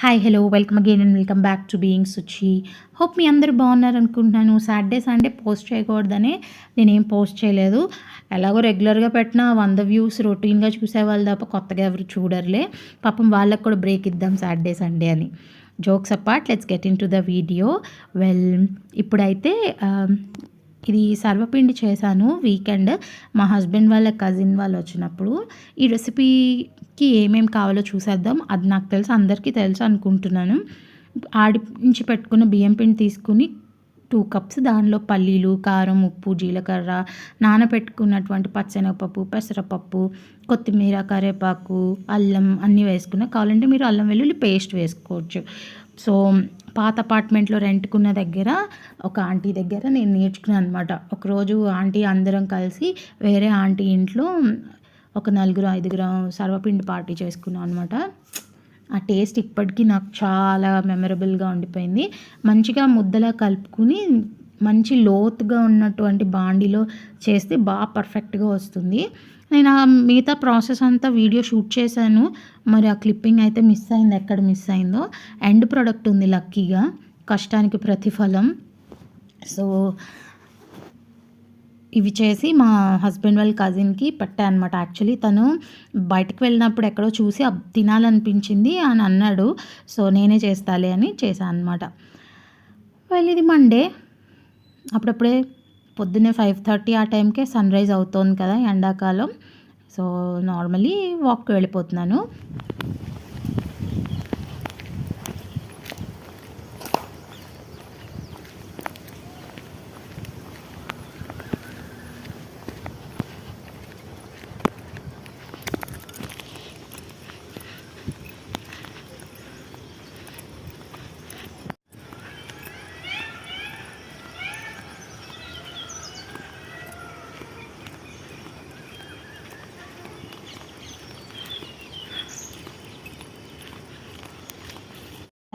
Hi hello welcome again and welcome back to being Suchi hope మీ అందరూ బాగున్నారు అనుకుంటున్నాను. Saturday Sunday post చేయకూడదనే నేనేం post చేయలేదు. ఎలాగో రెగ్యులర్గా పెట్టిన వంద వ్యూస్ రొటీన్గా చూసేవాళ్ళు తప్ప కొత్తగా ఎవరు చూడరులే. పాపం వాళ్ళకి కూడా బ్రేక్ ఇద్దాం సాటర్డే సండే అని. Jokes apart let's get into the video well ఇప్పుడైతే um, ఇది సర్వపిండి చేశాను వీకెండ్. మా హస్బెండ్ వాళ్ళ కజిన్ వాళ్ళు వచ్చినప్పుడు ఈ రెసిపీకి ఏమేమి కావాలో చూసేద్దాం. అది నాకు తెలుసు అందరికీ తెలుసు అనుకుంటున్నాను. ఆడించి పెట్టుకున్న బియ్యం పిండి తీసుకుని టూ కప్స్ దానిలో పల్లీలు కారం ఉప్పు జీలకర్ర నానబెట్టుకున్నటువంటి పచ్చెనగపప్పు పెసరపప్పు కొత్తిమీర కరివేపాకు అల్లం అన్నీ వేసుకున్న కావాలంటే మీరు అల్లం వెల్లుల్లి పేస్ట్ వేసుకోవచ్చు. సో పాత అపార్ట్మెంట్లో రెంట్కున్న దగ్గర ఒక ఆంటీ దగ్గర నేను నేర్చుకున్నాను అనమాట ఒకరోజు ఆంటీ అందరం కలిసి వేరే ఆంటీ ఇంట్లో ఒక నలుగురు ఐదుగురు సర్వపిండి పార్టీ చేసుకున్నాం అనమాట ఆ టేస్ట్ ఇప్పటికీ నాకు చాలా మెమరబుల్గా ఉండిపోయింది. మంచిగా ముద్దలా కలుపుకుని మంచి లోతుగా ఉన్నటువంటి బాండీలో చేస్తే బాగా పర్ఫెక్ట్గా వస్తుంది. నేను ఆ మిగతా ప్రాసెస్ అంతా వీడియో షూట్ చేశాను. మరి ఆ క్లిప్పింగ్ అయితే మిస్ అయింది. ఎక్కడ మిస్ అయిందో. ఎండ్ ప్రోడక్ట్ ఉంది లక్కీగా. కష్టానికి ప్రతిఫలం. సో ఇవి చేసి మా హస్బెండ్ వాళ్ళ కజిన్కి పెట్టాను అనమాట యాక్చువల్లీ తను బయటకు వెళ్ళినప్పుడు ఎక్కడో చూసి తినాలనిపించింది అని అన్నాడు. సో నేనే చేస్తాలే అని చేశాను అనమాట వెళ్ళి ఇది మండే. అప్పుడప్పుడే పొద్దున్నే ఫైవ్ థర్టీ ఆ టైంకే సన్ రైజ్ అవుతోంది కదా ఎండాకాలం. సో నార్మలీ వాక్కి వెళ్ళిపోతున్నాను.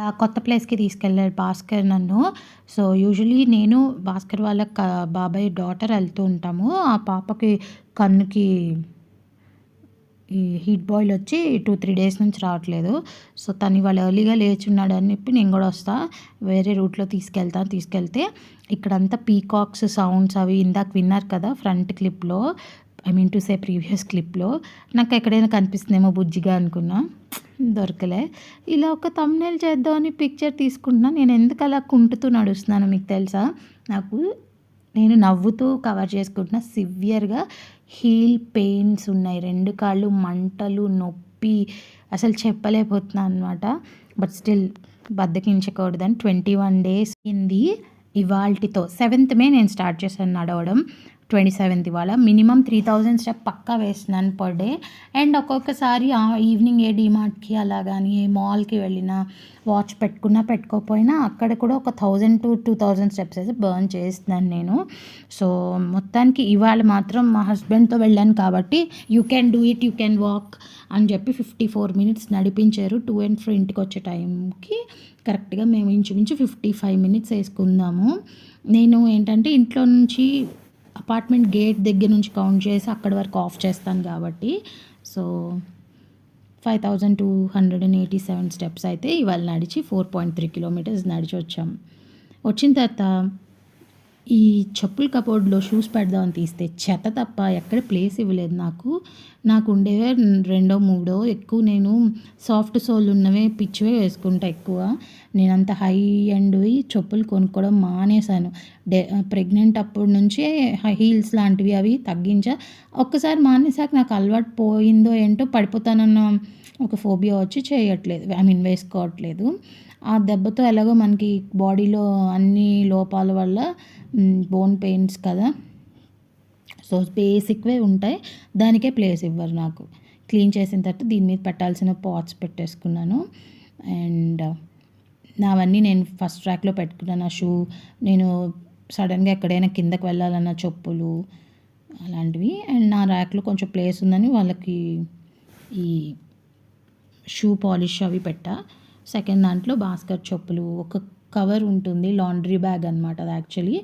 కొత్త ప్లేస్కి తీసుకెళ్ళాడు భాస్కర్ నన్ను. సో యూజువలీ నేను భాస్కర్ వాళ్ళ బాబాయ్ డాటర్ వెళ్తూ ఉంటాము. ఆ పాపకి కన్నుకి ఈ హీట్ బాయిల్ వచ్చి టూ త్రీ డేస్ నుంచి రావట్లేదు. సో తను ఇవాళ ఎర్లీగా లేచున్నాడు అని చెప్పి నేను కూడా వస్తా వేరే రూట్లో తీసుకెళ్తాను తీసుకెళ్తే ఇక్కడంతా పీకాక్స్ సౌండ్స్ అవి ఇందాక విన్నారు కదా front క్లిప్లో I mean to say previous క్లిప్లో. నాకు ఎక్కడైనా కనిపిస్తుందేమో బుజ్జిగా అనుకున్నా. దొరకలే. ఇలా ఒక తమ్నేల్ చేద్దామని పిక్చర్ తీసుకుంటున్నా. నేను ఎందుకు అలా కుంటుతూ నడుస్తున్నాను మీకు తెలుసా? నాకు నేను నవ్వుతూ కవర్ చేసుకుంటున్న. సివియర్గా హీల్ పెయిన్స్ ఉన్నాయి. రెండు కాళ్ళు మంటలు నొప్పి. అసలు చెప్పలేకపోతున్నాను అనమాట బట్ స్టిల్ బద్దకించకూడదని. ట్వంటీ వన్ డేస్ ఇంది ఇవాల్టితో సెవెంత్ మే నేను స్టార్ట్ చేశాను నడవడం. ట్వంటీ సెవెంత్ ఇవాళ మినిమం త్రీ థౌజండ్ స్టెప్ పక్కా వేస్తున్నాను పర్ డే అండ్ ఒక్కొక్కసారి ఈవినింగ్ ఏ డిమార్ట్కి అలా కానీ ఏ మాల్కి వెళ్ళినా వాచ్ పెట్టుకున్నా పెట్టుకోకపోయినా అక్కడ కూడా ఒక thousand to two thousand steps అయితే బర్న్ చేస్తున్నాను నేను. సో మొత్తానికి ఇవాళ మాత్రం మా హస్బెండ్తో వెళ్ళాను కాబట్టి you can do it you can walk అని చెప్పి ఫిఫ్టీ ఫోర్ మినిట్స్ నడిపించారు. టూ అండ్ ఫ్రో ఇంటికి వచ్చే టైంకి కరెక్ట్గా మేము ఇంచుమించు ఫిఫ్టీ ఫైవ్ మినిట్స్ వేసుకుందాము నేను ఏంటంటే ఇంట్లో నుంచి అపార్ట్మెంట్ గేట్ దగ్గర నుంచి కౌంట్ చేసి అక్కడి వరకు ఆఫ్ చేస్తాను కాబట్టి. So five thousand two hundred and eighty seven steps అయితే ఇవాళ నడిచి ఫోర్ పాయింట్ త్రీ కిలోమీటర్స్ నడిచి వచ్చాం వచ్చిన తర్వాత ఈ చెప్పుల కబోర్డ్లో షూస్ పెడదామని తీస్తే చెత్త తప్ప ఎక్కడ ప్లేస్ ఇవ్వలేదు నాకు. నాకు ఉండేవే రెండో మూడో ఎక్కువ నేను సాఫ్ట్ సోల్ ఉన్నవే పిచ్చివే వేసుకుంటా ఎక్కువ. నేనంత హై అండ్వి చెప్పులు కొనుక్కోవడం మానేశాను. డే ప్రెగ్నెంట్ అప్పటి నుంచే హై హీల్స్ లాంటివి అవి తగ్గించా. ఒక్కసారి మానేసాక నాకు అలవాటు పోయిందో ఏంటో పడిపోతానన్న ఒక ఫోబియా వచ్చి చేయట్లేదు ఐ మీన్ వేసుకోవట్లేదు. ఆ దెబ్బతో ఎలాగో మనకి బాడీలో అన్ని లోపాల వల్ల బోన్ పెయిన్స్ కదా. సో బేసిక్వే ఉంటాయి. దానికే ప్లేస్ ఇవ్వరు నాకు. క్లీన్ చేసిన తర్వాత దీని మీద పెట్టాల్సిన పాట్స్ పెట్టేసుకున్నాను. అండ్ నావన్నీ నేను ఫస్ట్ ట్రాక్లో పెట్టుకున్నాను. ఆ షూ నేను సడన్గా ఎక్కడైనా కిందకు వెళ్ళాలన్న చెప్పులు అలాంటివి. అండ్ నా ర్యాక్లో కొంచెం ప్లేస్ ఉందని వాళ్ళకి ఈ షూ పాలిష్ అవి పెట్టా. సెకండ్ దాంట్లో భాస్కర్ చెప్పులు ఒక కవర్ ఉంటుంది లాండ్రీ బ్యాగ్ అనమాట అది యాక్చువల్లీ.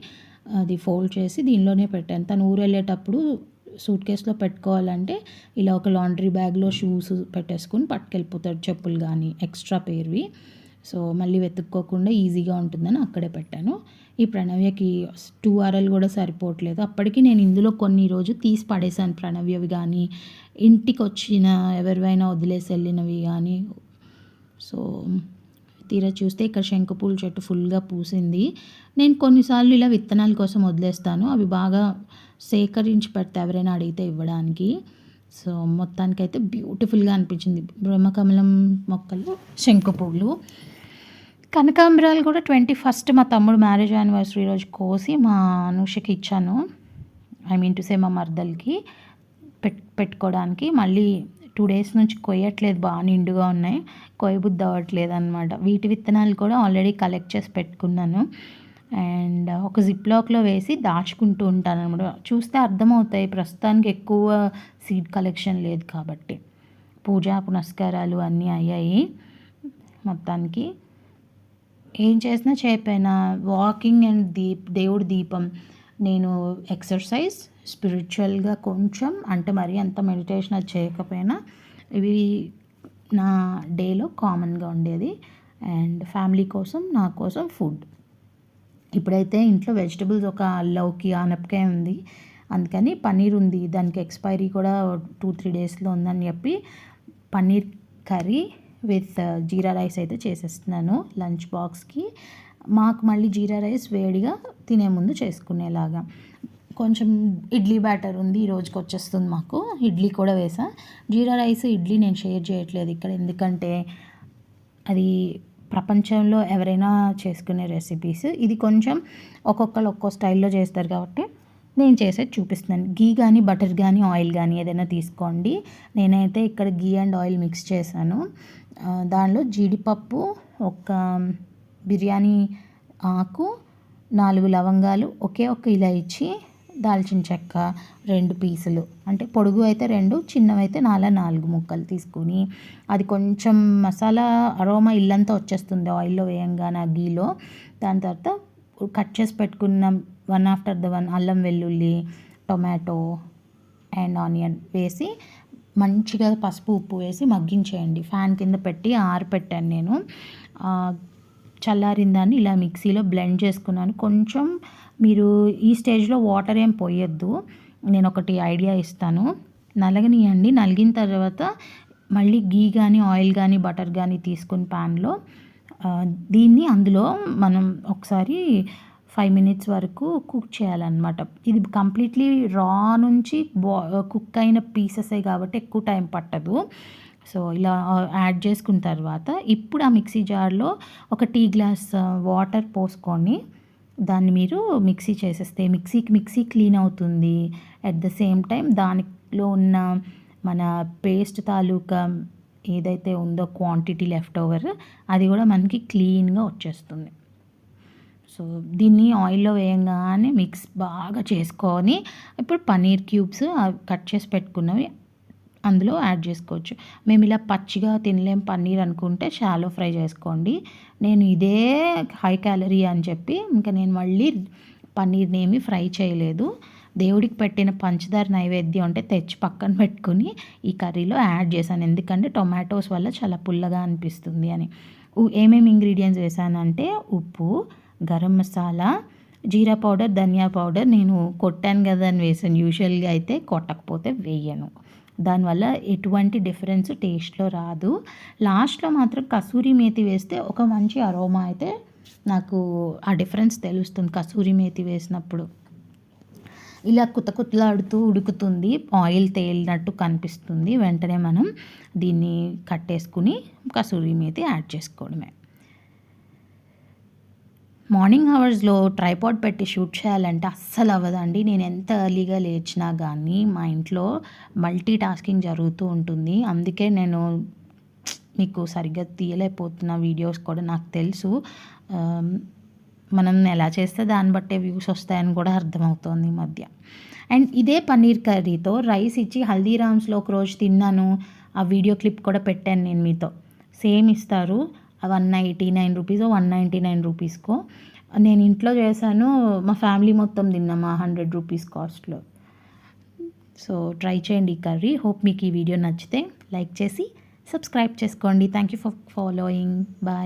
అది ఫోల్డ్ చేసి దీనిలోనే పెట్టాను. తను ఊరు వెళ్ళేటప్పుడు సూట్ కేసులో పెట్టుకోవాలంటే ఇలా ఒక లాండ్రీ బ్యాగ్లో షూస్ పెట్టేసుకుని పట్టుకెళ్ళిపోతాడు చెప్పులు కానీ ఎక్స్ట్రా పేరువి. సో మళ్ళీ వెతుక్కోకుండా ఈజీగా ఉంటుందని అక్కడే పెట్టాను. ఈ ప్రణవ్యకి టూ ఆర్ఎల్ కూడా సరిపోవట్లేదు. అప్పటికి నేను ఇందులో కొన్ని రోజు తీసి పడేశాను ప్రణవ్యవి కానీ ఇంటికి వచ్చిన ఎవరివైనా వదిలేసి వెళ్ళినవి కానీ సో తీరా చూస్తే ఇక్కడ శంకుపూల చెట్టు ఫుల్గా పూసింది. నేను కొన్నిసార్లు ఇలా విత్తనాల కోసం వదిలేస్తాను. అవి బాగా సేకరించి పెడితే ఎవరైనా అడిగితే ఇవ్వడానికి. సో మొత్తానికైతే బ్యూటిఫుల్గా అనిపించింది. బ్రహ్మకమలం మొక్కలు శంకు పువ్వులు కనకాంబరాలు కూడా ట్వంటీ ఫస్ట్ మా తమ్ముడు మ్యారేజ్ యానివర్సరీ రోజు కోసి మా అనుషకి ఇచ్చాను. ఐ మీన్ టు సే మా మర్దల్కి పెట్ పెట్టుకోవడానికి. మళ్ళీ టూ డేస్ నుంచి కొయ్యట్లేదు బాగా నిండుగా ఉన్నాయి. కొయ్యబుద్ధి అవ్వట్లేదు అనమాట వీటి విత్తనాలు కూడా ఆల్రెడీ కలెక్ట్ చేసి పెట్టుకున్నాను. అండ్ ఒక జిప్ లాక్లో వేసి దాచుకుంటూ ఉంటాను అనమాట చూస్తే అర్థమవుతాయి ప్రస్తుతానికి ఎక్కువ సీడ్ కలెక్షన్ లేదు కాబట్టి. పూజా పునస్కారాలు అన్నీ అయ్యాయి మొత్తానికి. ఏం చేసినా చేపైనా వాకింగ్ అండ్ దీప్ దేవుడి దీపం. నేను ఎక్సర్సైజ్ స్పిరిచువల్గా కొంచెం అంటే మరీ అంత మెడిటేషన్ అది చేయకపోయినా ఇవి నా డేలో కామన్గా ఉండేది. అండ్ ఫ్యామిలీ కోసం నా కోసం ఫుడ్ ఇప్పుడైతే ఇంట్లో వెజిటబుల్స్ ఒక లౌకి ఆనపకాయ ఉంది. అందుకని పన్నీర్ ఉంది. దానికి ఎక్స్పైరీ కూడా టూ త్రీ డేస్లో ఉందని చెప్పి paneer curry with jeera rice అయితే చేసేస్తున్నాను లంచ్ బాక్స్కి. మాకు మళ్ళీ జీరా రైస్ వేడిగా తినే ముందు చేసుకునేలాగా. కొంచెం ఇడ్లీ బ్యాటర్ ఉంది ఈ రోజుకి వచ్చేస్తుంది మాకు. ఇడ్లీ కూడా వేసా. జీరా రైస్ ఇడ్లీ నేను షేర్ చేయట్లేదు ఇక్కడ. ఎందుకంటే అది ప్రపంచంలో ఎవరైనా చేసుకునే రెసిపీస్ ఇది కొంచెం ఒక్కొక్కరు ఒక్కో స్టైల్లో చేస్తారు కాబట్టి నేను చేసేది చూపిస్తున్నాను. గీ కానీ బటర్ కానీ ఆయిల్ కానీ ఏదైనా తీసుకోండి. నేనైతే ఇక్కడ గీ అండ్ ఆయిల్ మిక్స్ చేశాను. దానిలో జీడిపప్పు ఒక బిర్యానీ ఆకు నాలుగు లవంగాలు ఒకే ఒక ఇలాచి దాల్చిన చెక్క రెండు పీసులు. అంటే పొడుగు అయితే రెండు చిన్నవైతే నాలా నాలుగు ముక్కలు తీసుకుని అది కొంచెం మసాలా అరోమా ఇల్లంతా వచ్చేస్తుంది ఆయిల్లో వేయంగానే ఆ గీలో దాని తర్వాత కట్ చేసి పెట్టుకున్న వన్ ఆఫ్టర్ ద వన్ అల్లం వెల్లుల్లి టొమాటో అండ్ ఆనియన్ వేసి మంచిగా పసుపు ఉప్పు వేసి మగ్గించేయండి. ఫ్యాన్ కింద పెట్టి ఆరిపెట్టాను నేను. చల్లారిన దాన్ని ఇలా మిక్సీలో బ్లెండ్ చేసుకున్నాను. కొంచెం మీరు ఈ స్టేజ్లో వాటర్ ఏం పోయొద్దు. నేను ఒకటి ఐడియా ఇస్తాను. నలగనియండి. నలిగిన తర్వాత మళ్ళీ గీ కానీ ఆయిల్ కానీ బటర్ కానీ తీసుకుని ప్యాన్లో దీన్ని అందులో మనం ఒకసారి ఫైవ్ మినిట్స్ వరకు కుక్ చేయాలన్నమాట. ఇది కంప్లీట్లీ రా నుంచి బా కుక్ అయిన పీసెసే కాబట్టి ఎక్కువ టైం పట్టదు. సో ఇలా యాడ్ చేసుకున్న తర్వాత ఇప్పుడు ఆ మిక్సీ జార్లో ఒక టీ గ్లాస్ వాటర్ పోసుకొని దాన్ని మీరు మిక్సీ చేసేస్తే మిక్సీకి మిక్సీ క్లీన్ అవుతుంది. అట్ ద సేమ్ టైం దానిలో ఉన్న మన పేస్ట్ తాలూకా ఏదైతే ఉందో క్వాంటిటీ లెఫ్ట్ ఓవర్ అది కూడా మనకి క్లీన్గా వచ్చేస్తుంది. సో దీన్ని ఆయిల్లో వేయంగానే మిక్స్ బాగా చేసుకొని ఇప్పుడు పన్నీర్ క్యూబ్స్ కట్ చేసి పెట్టుకున్నవి అందులో యాడ్ చేసుకోవచ్చు. మేము ఇలా పచ్చిగా తినలేం పన్నీర్ అనుకుంటే షాలో ఫ్రై చేసుకోండి. నేను ఇదే హై క్యాలరీ అని చెప్పి ఇంకా నేను మళ్ళీ పన్నీర్ని ఏమి ఫ్రై చేయలేదు. దేవుడికి పెట్టిన పంచదార నైవేద్యం అంటే తెచ్చి పక్కన పెట్టుకుని ఈ కర్రీలో యాడ్ చేశాను. ఎందుకంటే టొమాటోస్ వల్ల చాలా పుల్లగా అనిపిస్తుంది అని. ఏమేమి ఇంగ్రీడియంట్స్ వేసానంటే ఉప్పు గరం మసాలా జీరా పౌడర్ ధనియా పౌడర్. నేను కొట్టాను కదా అని వేసాను. యూజువల్గా అయితే కొట్టకపోతే వేయను. దానివల్ల ఎటువంటి డిఫరెన్స్ టేస్ట్లో రాదు. లాస్ట్లో మాత్రం కసూరి మేతి వేస్తే ఒక మంచి అరోమా అయితే నాకు ఆ డిఫరెన్స్ తెలుస్తుంది కసూరి మేతి వేసినప్పుడు. ఇలా కుత కుతలాడుతూ ఉడుకుతుంది ఆయిల్ తేలినట్టు కనిపిస్తుంది. వెంటనే మనం దీన్ని కట్టేసుకుని కసూరి మేతి యాడ్ చేసుకోవడమే. మార్నింగ్ అవర్స్లో ట్రైపాడ్ పెట్టి షూట్ చేయాలంటే అస్సలు అవ్వదండి. నేను ఎంత ఎర్లీగా లేచినా కానీ మా ఇంట్లో మల్టీ టాస్కింగ్ జరుగుతూ ఉంటుంది. అందుకే నేను మీకు సరిగ్గా తీయలేకపోతున్న వీడియోస్ కూడా నాకు తెలుసు. మనం ఎలా చేస్తే దాన్ని బట్టే వ్యూస్ వస్తాయని కూడా అర్థమవుతోంది ఈ మధ్య. అండ్ ఇదే పన్నీర్ కర్రీతో రైస్ ఇచ్చి హల్దీరామ్స్లో ఒక రోజు తిన్నాను. ఆ వీడియో క్లిప్ కూడా పెట్టాను నేను మీతో. సేమ్ ఇస్తారు. One eighty nine rupees one ninety nine రూపీస్కో. నేను ఇంట్లో చేశాను మా ఫ్యామిలీ మొత్తం తిన్నాము హండ్రెడ్ రూపీస్ కాస్ట్లో. సో ట్రై చేయండి ఈ కర్రీ. హోప్ మీకు ఈ వీడియో నచ్చితే లైక్ చేసి సబ్స్క్రైబ్ చేసుకోండి. Thank you for following. Bye.